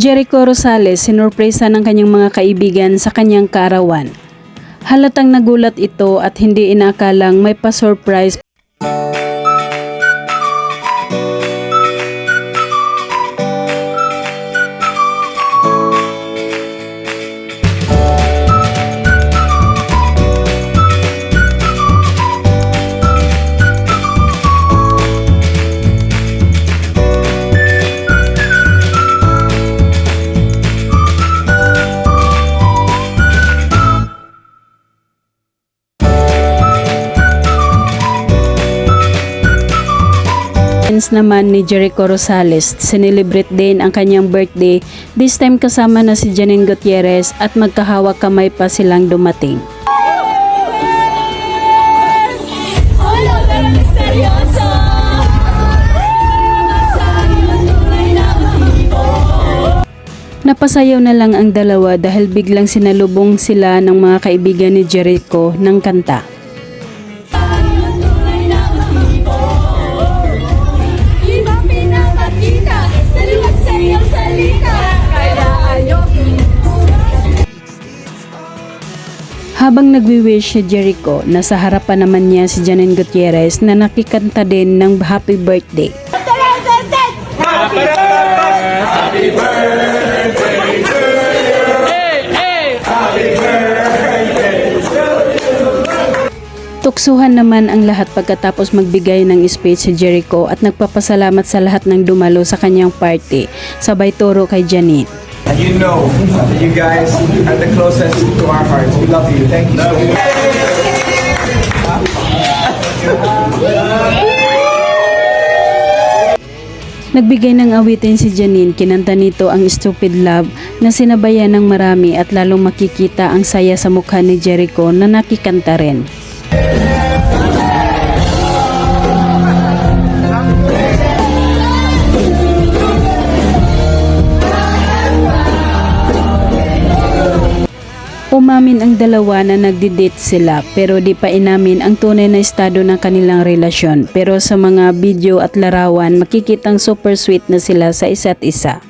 Jericho Rosales sinurpresa ng kanyang mga kaibigan sa kanyang kaarawan. Halatang nagulat ito at hindi inakalang may pa-surprise Friends naman ni Jericho Rosales, sinelebrate din ang kanyang birthday, this time kasama na si Janine Gutierrez at magkahawak kamay pa silang dumating. Napasayaw na lang ang dalawa dahil biglang sinalubong sila ng mga kaibigan ni Jericho ng kanta. Habang nagwi-wish si Jericho, nasa harapan naman niya si Janine Gutierrez na nakikanta din ng happy birthday. Tuksuhan naman ang lahat pagkatapos magbigay ng speech si Jericho at nagpapasalamat sa lahat ng dumalo sa kanyang party. Sabay turo kay Janine. You know that you guys are the closest to our hearts. We love you. Thank you so. Nagbigay ng awitin si Janine, kinanta nito ang Stupid Love na sinabayan ng marami at lalong makikita ang saya sa mukha ni Jericho na nakikanta rin. Umamin ang dalawa na nagdi-date sila pero di pa inamin ang tunay na estado ng kanilang relasyon pero sa mga video at larawan makikitang super sweet na sila sa isa't isa.